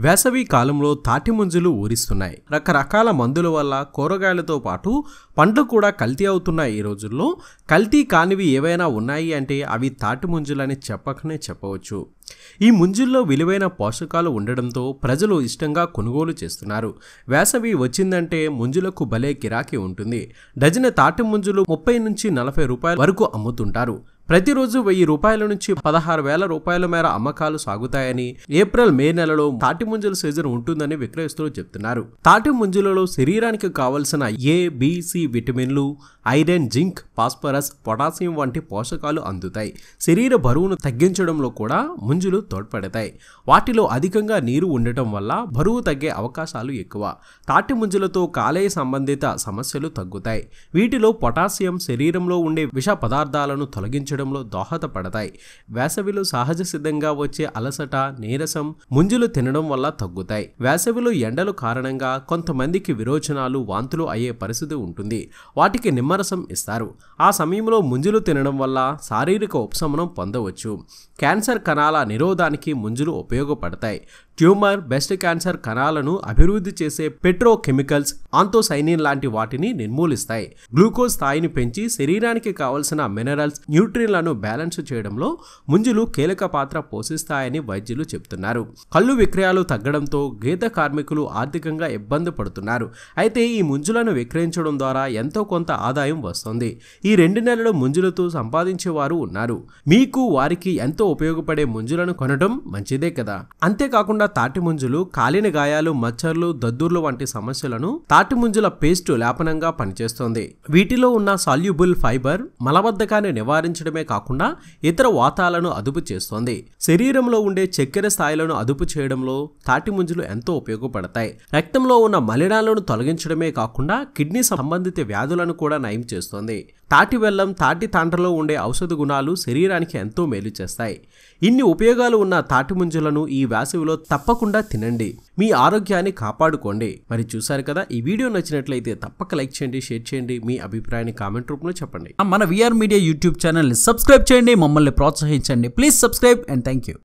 వేసవి కాలంలో తాటి ముంజులు ఊరిస్తున్నాయి. రకరకాల మందుల వల్ల కూరగాయలతో పాటు పండ్లు కూడా కల్తీ అవుతున్నాయి ఈ రోజుల్లో. కల్తీ కానివి ఏవైనా ఉన్నాయి అంటే అవి తాటి ముంజులని చెప్పకనే చెప్పవచ్చు. ఈ ముంజుల్లో విలువైన పోషకాలు ఉండడంతో ప్రజలు ఇష్టంగా కొనుగోలు చేస్తున్నారు. వేసవి వచ్చిందంటే ముంజులకు భలే గిరాకీ ఉంటుంది. డజన్ తాటి ముంజులు ముప్పై నుంచి నలభై రూపాయల వరకు అమ్ముతుంటారు. ప్రతిరోజు వెయ్యి రూపాయల నుంచి పదహారు వేల రూపాయల మేర అమ్మకాలు సాగుతాయని ఏప్రిల్ మే నెలలో తాటి ముంజల సీజన్ ఉంటుందని విక్రయస్తులు చెప్తున్నారు. తాటి ముంజులలో శరీరానికి కావలసిన ఏ బిసి విటమిన్లు ఐరన్ జింక్ ఫాస్ఫరస్ పొటాషియం వంటి పోషకాలు అందుతాయి. శరీర బరువును తగ్గించడంలో కూడా ముంజులు తోడ్పడతాయి. వాటిలో అధికంగా నీరు ఉండటం వల్ల బరువు తగ్గే అవకాశాలు ఎక్కువ. తాటి ముంజలతో కాలేయ సంబంధిత సమస్యలు తగ్గుతాయి. వీటిలో పొటాషియం శరీరంలో ఉండే విష పదార్థాలను తొలగించడం తొలగించడంలో దోహదపడతాయి. వేసవిలో సహజ సిద్ధంగా వచ్చే అలసట నీరసం ముంజులు తినడం వల్ల తగ్గుతాయి. వేసవిలో ఎండలు కారణంగా కొంతమందికి విరోచనాలు వాంతులు అయ్యే పరిస్థితి ఉంటుంది. వాటికి నిమ్మరసం ఇస్తారు. ఆ సమయంలో ముంజులు తినడం వల్ల శారీరక ఉపశమనం పొందవచ్చు. క్యాన్సర్ కణాల నిరోధానికి ముంజులు ఉపయోగపడతాయి. ట్యూమర్ బెస్ట్ క్యాన్సర్ కణాలను అభివృద్ధి చేసే పెట్రోకెమికల్స్ ఆంతోసైనిన్ లాంటి వాటిని నిర్మూలిస్తాయి. గ్లూకోజ్ స్థాయిని పెంచి శరీరానికి కావలసిన మినరల్స్ న్యూట్రిన్లను బ్యాలెన్స్ చేయడంలో ముంజులు కీలక పాత్ర పోషిస్తాయని వైద్యులు చెప్తున్నారు కళ్ళు విక్రయాలు తగ్గడంతో గీత కార్మికులు ఆర్థికంగా ఇబ్బంది పడుతున్నారు. అయితే ఈ ముంజులను విక్రయించడం ద్వారా ఎంతో కొంత ఆదాయం వస్తుంది. ఈ రెండు నెలలు ముంజులతో సంపాదించే వారు ఉన్నారు. మీకు వారికి ఎంతో ఉపయోగపడే ముంజులను కొనడం మంచిదే కదా? అంతేకాకుండా తాటిముంజులు కాలిన గాయాలు మచ్చర్లు దద్దుర్లు వంటి సమస్యలను తాటిముంజుల పేస్ట్ లేపనంగా పనిచేస్తుంది. వీటిలో ఉన్న సాల్యుబుల్ ఫైబర్ మలబద్ధకాన్ని నివారించడమే కాకుండా ఇతర వాతాలను అదుపు చేస్తోంది. శరీరంలో ఉండే చక్కెర స్థాయిలను అదుపు చేయడంలో తాటిముంజులు ఎంతో ఉపయోగపడతాయి. రక్తంలో ఉన్న మలినాలను తొలగించడమే కాకుండా కిడ్నీ సంబంధిత వ్యాధులను కూడా నయం చేస్తుంది. తాటి బెల్లం తాటి తాండ్రలో ఉండే ఔషధ గుణాలు శరీరానికి ఎంతో మేలు చేస్తాయి. ఇన్ని ఉపయోగాలు ఉన్న తాటిముంజులను ఈ వేసవిలో తప్పకుండా తినండి. మీ ఆరోగ్యాన్ని కాపాడుకోండి. మరి చూసారు కదా ఈ వీడియో నచ్చినట్లయితే తప్పక లైక్ చేయండి షేర్ చేయండి. మీ అభిప్రాయాన్ని కామెంట్ రూపంలో చెప్పండి. మన విఆర్ మీడియా యూట్యూబ్ ఛానల్ని సబ్స్క్రైబ్ చేయండి. మమ్మల్ని ప్రోత్సహించండి. Please subscribe and thank you